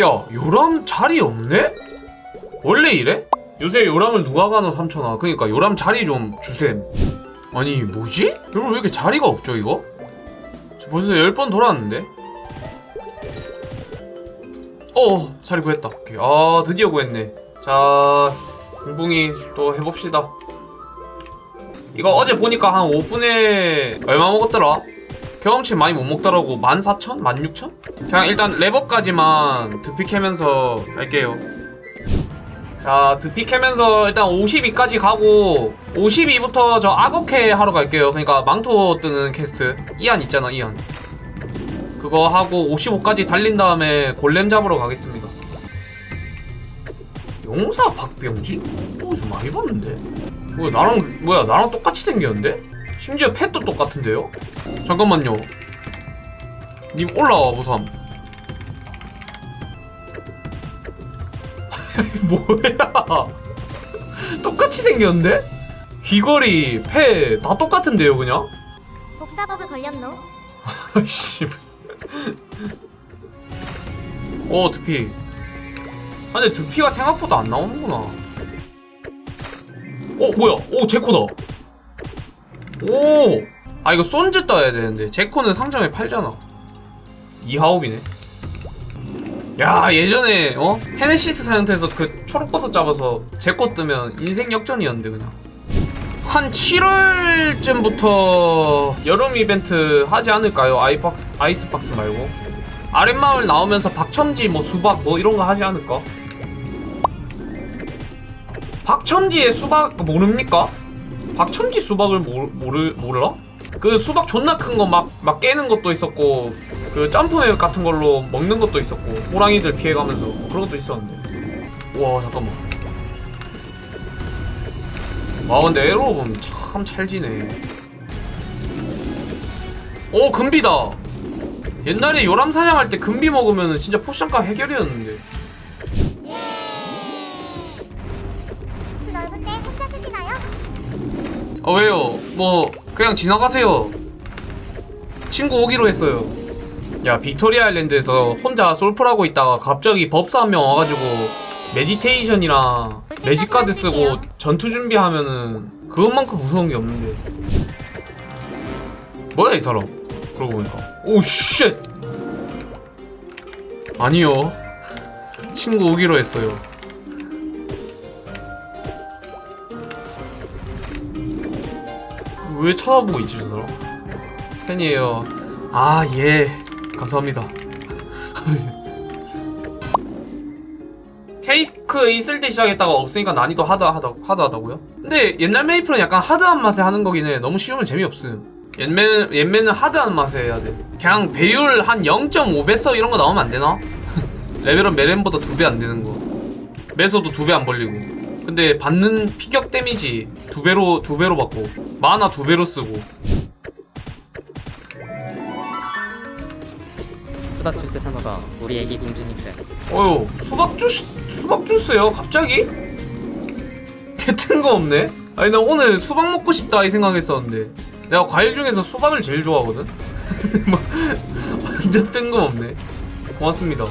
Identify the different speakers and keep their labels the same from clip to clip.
Speaker 1: 야 요람 자리 없네? 원래 이래? 요새 요람을 누가 가나 삼천아 그니까 요람 자리 좀 주셈 아니 뭐지? 여러분 왜 이렇게 자리가 없죠 이거? 저 벌써 10번 돌았는데 어 자리 구했다 오케이 아 드디어 구했네 자 공붕이 또 해봅시다 이거 어제 보니까 한 5분에 얼마 먹었더라? 경험치 많이 못 먹더라고 14,000? 16,000? 그냥 일단 랩업까지만 득피 캐면서 할게요 자 득피 캐면서 일단 52까지 가고 52부터 저 악어캐 하러 갈게요 그러니까 망토 뜨는 캐스트 이안 있잖아 이안 그거 하고 55까지 달린 다음에 골렘 잡으러 가겠습니다 용사 박병지? 어, 좀 많이 봤는데? 뭐야 나랑 뭐야 나랑 똑같이 생겼는데? 심지어 펫도 똑같은데요? 잠깐만요. 님 올라와 보삼. 뭐야? 똑같이 생겼는데? 귀걸이, 패 다 똑같은데요, 그냥?
Speaker 2: 복사버그 걸렸노?
Speaker 1: 아씨. 오 드피. 아 근데 드피가 생각보다 안 나오는구나. 어 뭐야? 오 제코다. 오. 아 이거 손즈 떠야 되는데 제코는 상점에 팔잖아. 이하옵이네. 야 예전에 어 헤네시스 사연태에서 그 초록버섯 잡아서 제코 뜨면 인생 역전이었는데 그냥. 한 7월쯤부터 여름 이벤트 하지 않을까요? 아이박스, 아이스박스 말고 아랫마을 나오면서 박첨지 뭐 수박 뭐 이런 거 하지 않을까? 박첨지의 수박 모릅니까? 박첨지 수박을 모르, 모르, 모르나? 그 수박 존나 큰 거 막 막 깨는 것도 있었고 그 점프맵 같은 걸로 먹는 것도 있었고 호랑이들 피해가면서 그런 것도 있었는데. 와 잠깐만. 와 근데 에로 보면 참 찰지네. 오 금비다! 옛날에 요람 사냥할 때 금비 먹으면 진짜 포션값 해결이었는데 아 왜요? 뭐 그냥 지나가세요. 친구 오기로 했어요. 야 빅토리아 아일랜드에서 혼자 솔플하고 있다가 갑자기 법사 한 명 와가지고 메디테이션이랑 매직카드 쓰고 전투 준비하면은 그것만큼 무서운 게 없는데. 뭐야 이 사람? 그러고 보니까. 오쉣! 아니요. 친구 오기로 했어요 왜 쳐다보고 있지 저 사람 팬이에요 아 예 감사합니다 케이크 있을 때 시작했다가 없으니까 난이도 하드 하다 하드하다고요? 근데 옛날 메이플은 약간 하드한 맛에 하는 거긴 해. 너무 쉬우면 재미없음. 옛맨 옛맨은 하드한 맛에 해야 돼. 그냥 배율 한 0.5배서 이런 거 나오면 안 되나? 레벨은 메렌보다 두 배 안 되는 거. 매소도 두 배 안 벌리고. 근데 받는 피격 데미지 두 배로 두 배로 받고 마나 두 배로 쓰고.
Speaker 3: 수박 주스 사 먹어 우리 애기 공주님들
Speaker 1: 어휴 수박 주스 수박 주스요 갑자기? 개튼 거 없네. 아니 나 오늘 수박 먹고 싶다 이 생각했었는데 내가 과일 중에서 수박을 제일 좋아하거든. 막 완전 뜬금없네. 고맙습니다.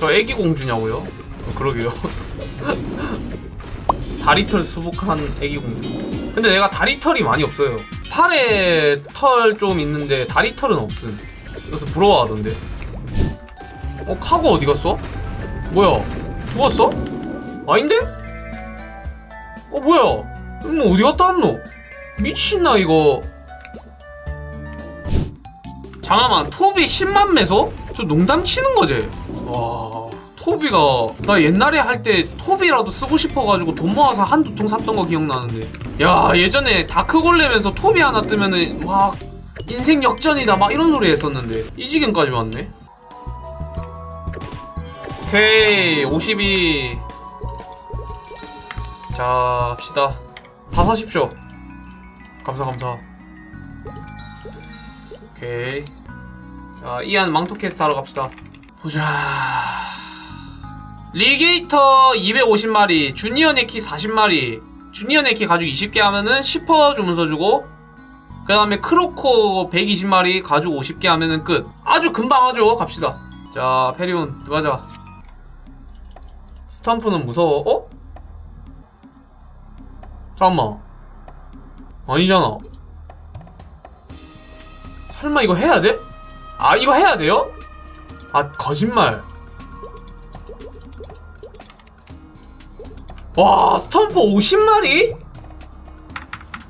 Speaker 1: 저 애기 공주냐고요? 어, 그러게요. 다리털 수북한 애기 공주. 근데 내가 다리털이 많이 없어요. 팔에 털 좀 있는데 다리털은 없음. 그래서 부러워하던데. 어 카고 어디 갔어? 뭐야? 죽었어? 아닌데? 어 뭐야? 뭐 어디 갔다 왔노? 미친나 이거. 잠깐만 토비 10만 매소? 저 농담 치는 거지? 와 토비가 나 옛날에 할 때 토비라도 쓰고 싶어가지고 돈 모아서 한두 통 샀던 거 기억나는데 야 예전에 다크골렘에서 토비 하나 뜨면은 막 인생 역전이다 막 이런 소리 했었는데 이 지경까지 왔네 오케이 52 자, 합시다. 다 사십시오. 감사, 감사. 오케이. 자, 이안 망토 캐스트 하러 갑시다. 보자. 리게이터 250마리, 주니어 네키 40마리, 주니어 네키 가죽 20개 하면은 10% 주문서 주고, 그 다음에 크로코 120마리 가죽 50개 하면은 끝. 아주 금방 하죠. 갑시다. 자 페리온 들어가자 스탬프는 무서워. 어? 잠깐만. 아니잖아. 설마 이거 해야 돼? 아 이거 해야 돼요? 아 거짓말 와 스탬프 50마리?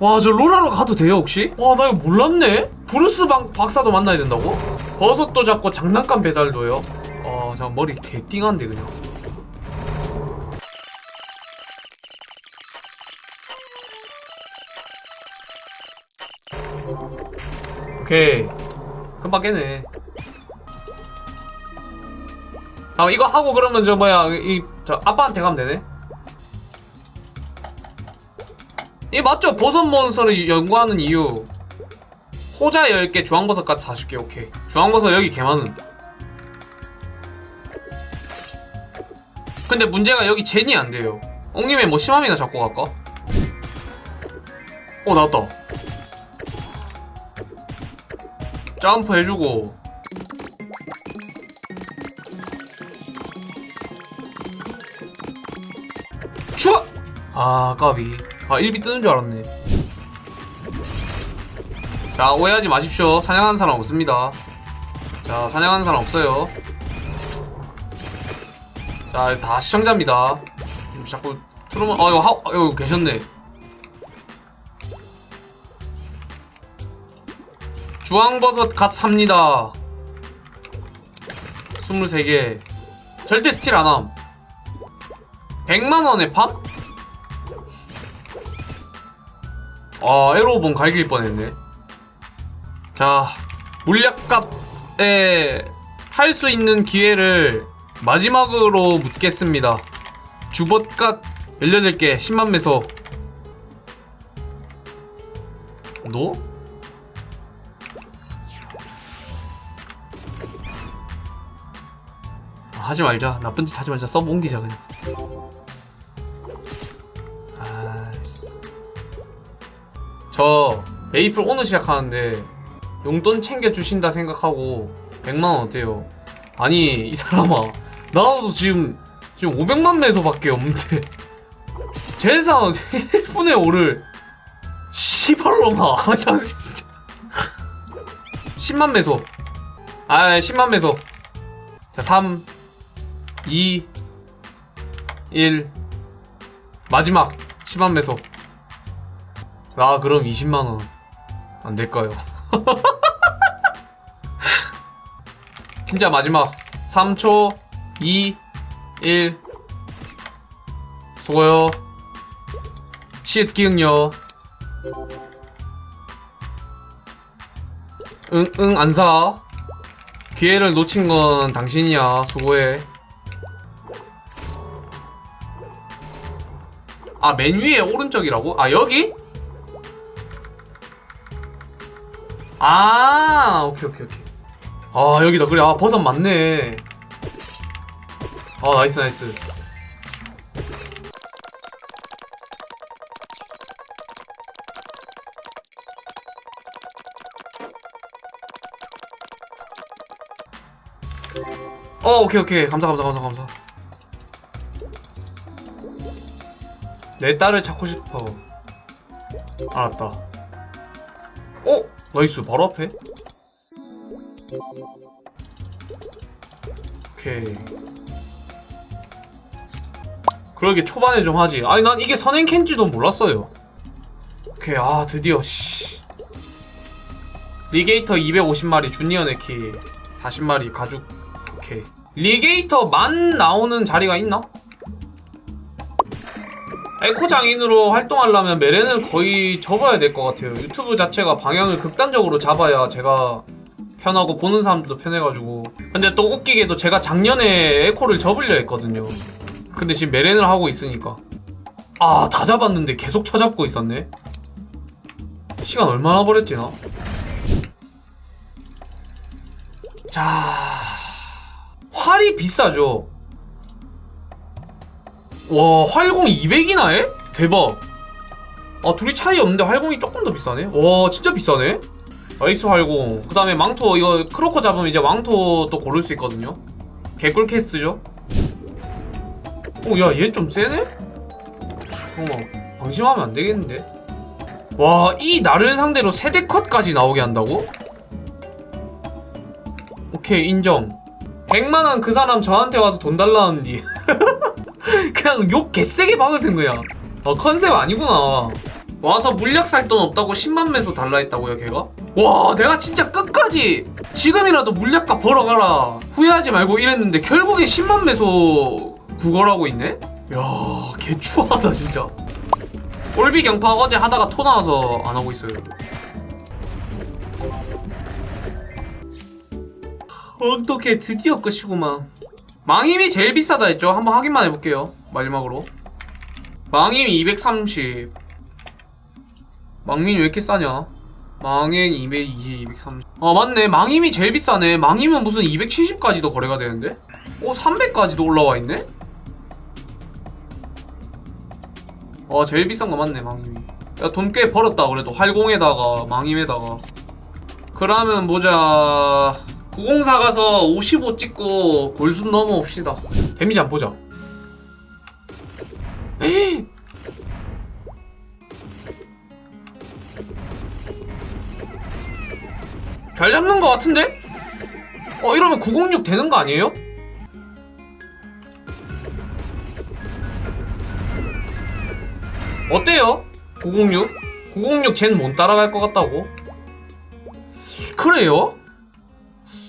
Speaker 1: 와 저 로라로 가도 돼요 혹시? 와 나 이거 몰랐네 브루스 방, 박사도 만나야 된다고? 버섯도 잡고 장난감 배달도요? 어 잠깐 머리 개띵한데 그냥 오케이 금방 깨네 아 이거 하고 그러면 저 뭐야 이 저 아빠한테 가면 되네 이 맞죠? 버섯 몬스터를 연구하는 이유. 호자 10개, 주황버섯까지 40개 오케이. 주황버섯 여기 개 많은. 근데 문제가 여기 젠이 안 돼요. 옹님의 뭐 심함이나 잡고 갈까? 어 나왔다. 점프 해주고. 추가! 아 까비 아 1비 뜨는 줄 알았네. 자 오해하지 마십시오. 사냥하는 사람 없습니다. 자 사냥하는 사람 없어요. 자 다 시청자입니다. 자꾸 트로만 아 이거 하 아, 이거 계셨네. 주황버섯 갓 삽니다. 23개. 절대 스틸 안함. 100만원에 팝? 아 에로본 갈길 뻔했네. 자 물약값에 팔수 있는 기회를 마지막으로 묻겠습니다. 주벗값 18개 10만 매소. 너? 아, 하지 말자. 나쁜 짓 하지 말자. 서브 옮기자 그냥 저 메이플 오늘 시작하는데 용돈 챙겨주신다 생각하고 100만원 어때요? 아니 이 사람아 나도 지금 지금 500만 매소 밖에 없는데. 재산 1분의 5를 시발로마 아, 참, 진짜. 10만 매소. 아 10만 매소. 자 3 2 1 마지막 10만 매소 아 그럼 20만원. 안 될까요? 진짜 마지막. 3초 2 1 수고요. 시읒 기응요. 응응 안사. 기회를 놓친 건 당신이야. 수고해. 아맨 위에 오른쪽이라고? 아 여기? 아 오케이 오케이 오케이. 아 여기다 그래. 아 버섯 맞네. 아 나이스 나이스. 어 오케이 오케이. 감사 감사 감사 감사. 내 딸을 찾고 싶어. 알았다. 어? 나이스 바로 앞에. 오케이. 그러게 초반에 좀 하지. 아니 난 이게 선행 캔지도 몰랐어요. 오케이 아 드디어 씨. 리게이터 250마리 주니어 네키 40마리 가죽. 오케이. 리게이터 만 나오는 자리가 있나? 에코 장인으로 활동하려면 메렌을 거의 접어야 될 것 같아요. 유튜브 자체가 방향을 극단적으로 잡아야 제가 편하고 보는 사람들도 편해가지고. 근데 또 웃기게도 제가 작년에 에코를 접으려 했거든요. 근데 지금 메렌을 하고 있으니까. 아, 다 잡았는데 계속 쳐잡고 있었네. 시간 얼마나 버렸지, 나? 자. 활이 비싸죠. 와 활공 200이나 해? 대박. 아 둘이 차이 없는데 활공이 조금 더 비싸네? 와 진짜 비싸네? 아이스 활공. 그 다음에 망토 이거 크로커 잡으면 이제 망토 또 고를 수 있거든요. 개꿀 캐스트죠? 오야 얘 좀 세네? 어 방심하면 안 되겠는데? 와 이 나를 상대로 세대 컷까지 나오게 한다고? 오케이 인정. 100만원 그 사람 저한테 와서 돈 달라는디 그냥 욕 개세게 박으신 거야. 어 컨셉 아니구나. 와서 물약 살 돈 없다고 10만 매소 달라 했다고요 걔가? 와 내가 진짜 끝까지 지금이라도 물약값 벌어가라. 후회하지 말고 이랬는데 결국에 10만 매소 구걸하고 있네? 야 개추하다 진짜. 올비 경파 어제 하다가 토 나와서 안 하고 있어요. 어떻게 드디어 끝이구만 망임이 제일 비싸다 했죠? 한번 확인만 해볼게요 마지막으로 망임이 230 망민이 왜 이렇게 싸냐? 망엔 220, 230. 아 맞네. 망임이 제일 비싸네. 망임은 무슨 270까지도 거래가 되는데? 오 300까지도 올라와 있네? 아 제일 비싼 거 맞네 망임이. 야 돈 꽤 벌었다 그래도 활공에다가 망임에다가. 그러면 보자. 904 가서 55 찍고 골순 넘어옵시다. 데미지 안 보자. 에이! 잘 잡는 것 같은데? 어 이러면 906 되는 거 아니에요? 어때요? 906? 906 쟤는 못 따라갈 것 같다고? 그래요?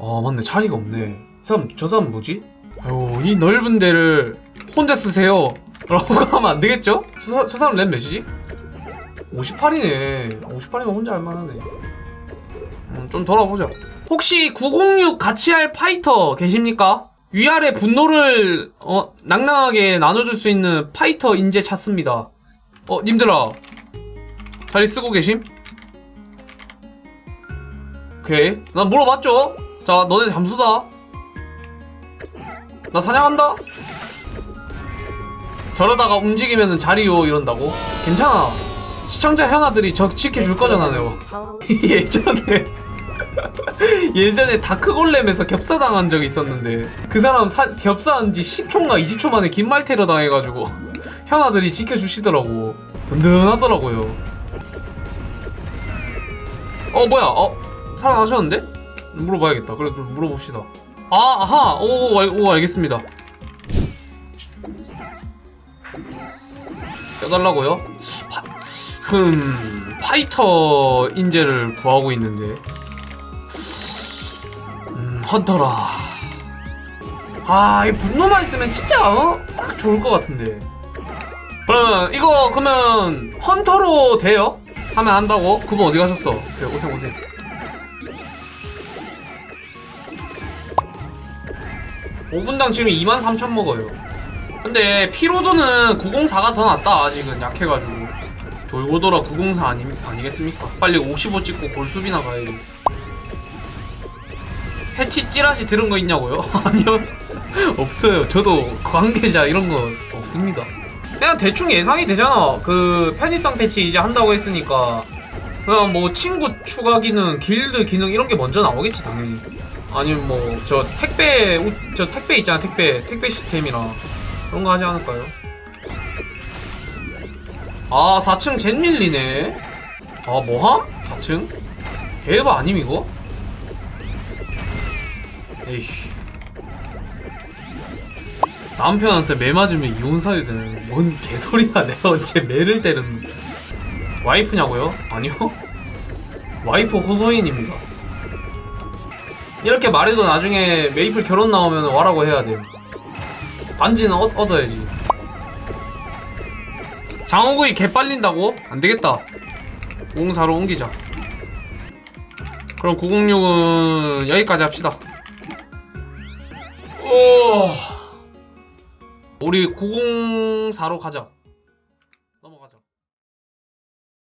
Speaker 1: 아 맞네 자리가 없네 저 사람, 저 사람 뭐지? 아유 이 넓은 데를 혼자 쓰세요 라고 하면 안 되겠죠? 저, 사- 저 사람 랩 몇이지? 58이네 58이면 혼자 할 만하네 음, 좀 돌아보자. 혹시 906 같이 할 파이터 계십니까? 위아래 분노를 어, 낭낭하게 나눠줄 수 있는 파이터 인재 찾습니다. 어, 님들아. 자리 쓰고 계심? 오케이. 난 물어봤죠? 자, 너네 잠수다. 나 사냥한다? 저러다가 움직이면 자리요 이런다고? 괜찮아. 시청자 형아들이 저 지켜줄 거잖아, 내가. 예전에 예전에 다크골렘에서 겹사당한 적이 있었는데 그 사람 사, 겹사한 지 10초인가 20초 만에 긴말 테러 당해가지고 현아들이 지켜주시더라고 든든하더라고요 어 뭐야 어 살아나셨는데? 물어봐야겠다. 그래도 물어봅시다. 아, 아하! 오, 오, 오 알겠습니다. 껴달라고요? 파, 흠, 파이터 인재를 구하고 있는데. 음, 헌터라. 아, 이 분노만 있으면 진짜, 어? 딱 좋을 것 같은데. 그러면, 이거, 그러면, 헌터로 돼요? 하면 한다고? 그분 어디 가셨어? 오케이, 오생, 오생. 5분당 지금 23,000 먹어요. 근데 피로도는 904가 더 낫다 아직은 약해가지고. 돌고 돌아 904 아니, 아니겠습니까? 빨리 55 찍고 골수비나 가야지. 패치 찌라시 들은 거 있냐고요? 아니요. 없어요. 저도 관계자 이런 거 없습니다. 그냥 대충 예상이 되잖아. 그 편의성 패치 이제 한다고 했으니까. 그냥 뭐 친구 추가 기능, 길드 기능 이런 게 먼저 나오겠지 당연히. 아니면 뭐 저 택배 우- 저 택배 있잖아 택배 택배 시스템이랑 그런 거 하지 않을까요? 아 4층 젠밀리네 아 뭐함? 4층? 대박 아님 이거? 에이 남편한테 매 맞으면 이혼 사유 되는 뭔 개소리야 내가 언제 매를 때렸는데 와이프냐고요? 아니요 와이프 호소인입니다 이렇게 말해도 나중에 메이플 결혼 나오면 와라고 해야 돼 반지는 얻, 얻어야지 장어구이 개 빨린다고? 안되겠다 504로 옮기자 그럼 906은 여기까지 합시다 오. 우리 904로 가자.